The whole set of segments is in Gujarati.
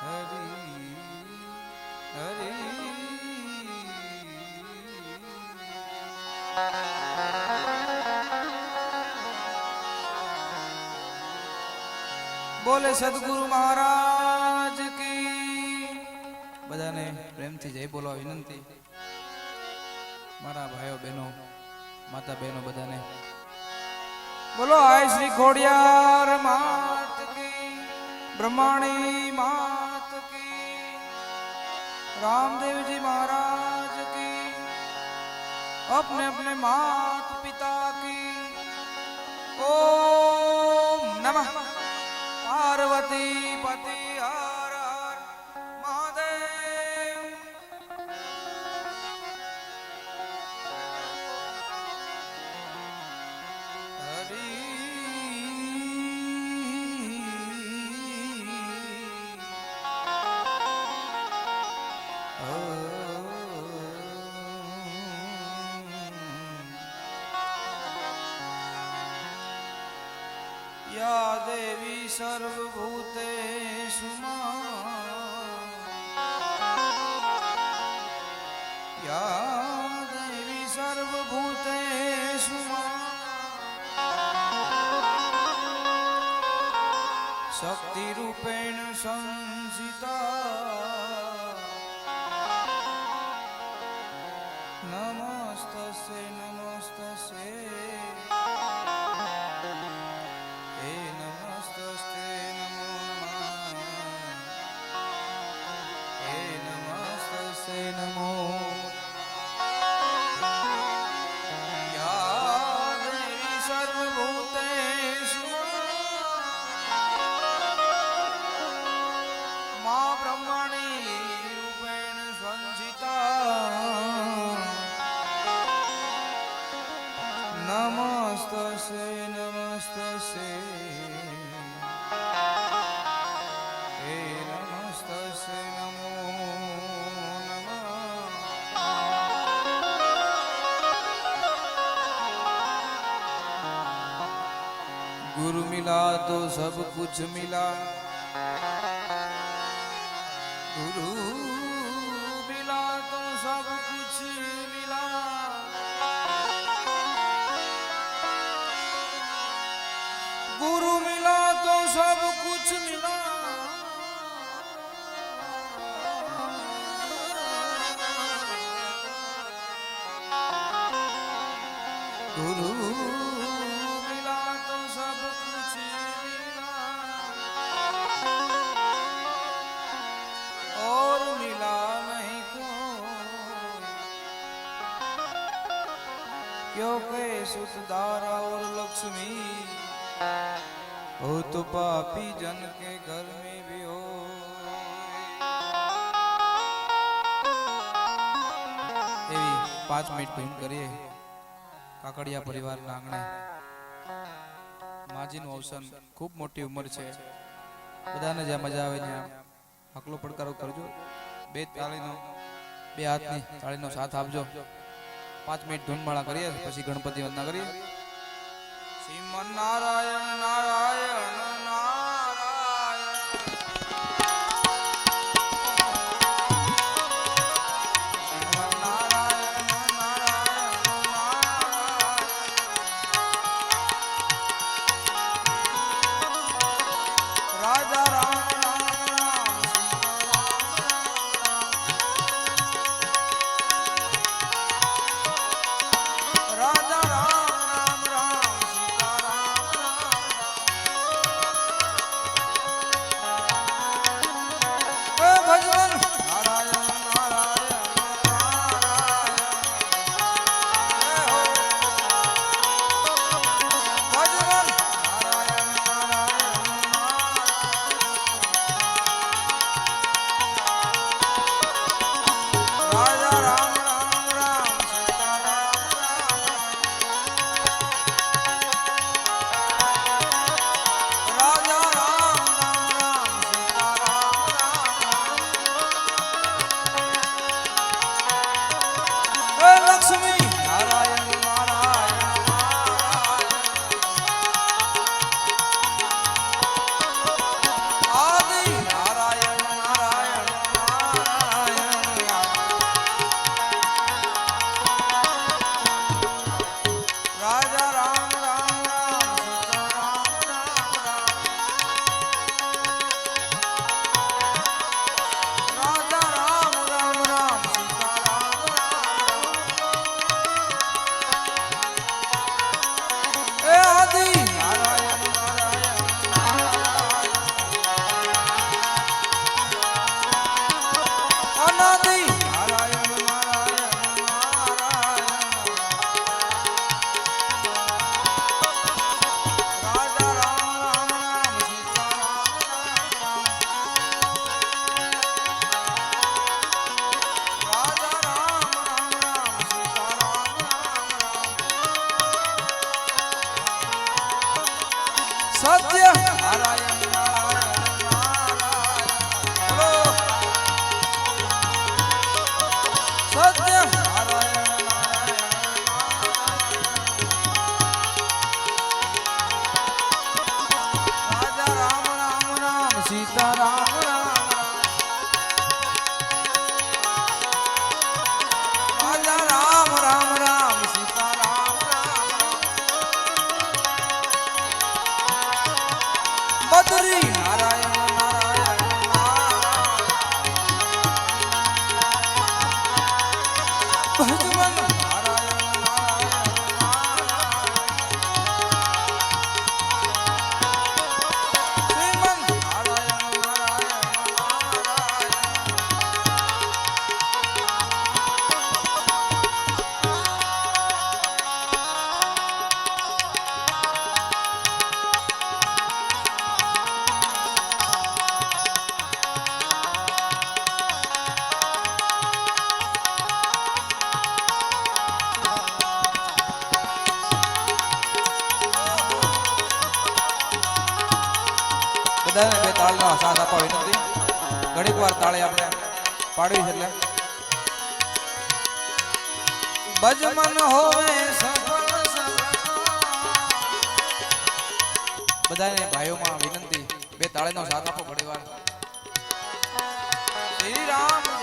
બોલે સદગુરુ મહારાજ કી, બધાને પ્રેમથી જય બોલવા વિનંતી. મારા ભાઈઓ બહેનો, માતા બહેનો બધાને. બોલો આય શ્રી ખોડિયાર માત કી, બ્રહ્માણી માત કી रामदेव जी महाराज की अपने अपने मात पिता की ओम नमः पार्वती पति યા દેવી સર્વભૂતે યા દેવી સર્વભૂતે શક્તિ રૂપેણ સંસિતા. નમસ્ત નમસ્ત गुरु मिला तो सब कुछ मिला गुरु मिला तो सब कुछ मिला गुरु मिला तो सब कुछ मिला गुरु हो तो पापी जन के घर में भी हो એવી પાંચ મિનિટ ભીમ કરીએ કાકડિયા પરિવારના આંગણે માજીનું અવસાન ખૂબ મોટી ઉંમર છે બધાને જ્યાં મજા આવે ત્યાં આકલો પડકારો કરજો બે તાળીનો બે હાથની તાળીનો સાથ આપજો પાંચ મિનિટ ધૂનમાળા કરીએ પછી ગણપતિ વંદના કરીએ શ્રીમન નારાયણ નારાયણ બદ્રી નારાયણ તાળનો સાથ આપવા વિનંતી ઘણીક વાર તાળી આપણે પાડવી છે એટલે. બજમન હોવે. બધાને ભાઈઓમાં વિનંતી. બે તાળીનો સાથ આપો ઘણી વાર શ્રી રામ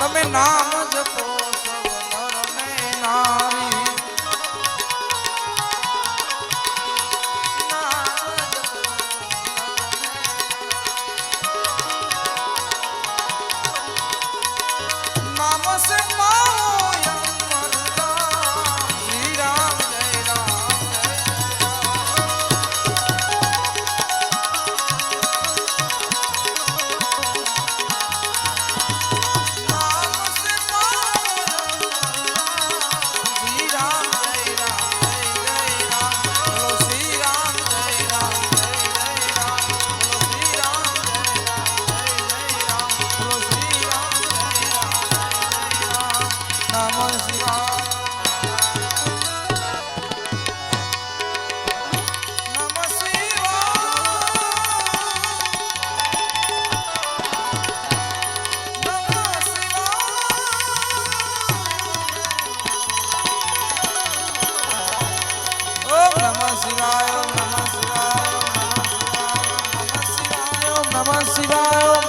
તમે નામ नमः शिवाय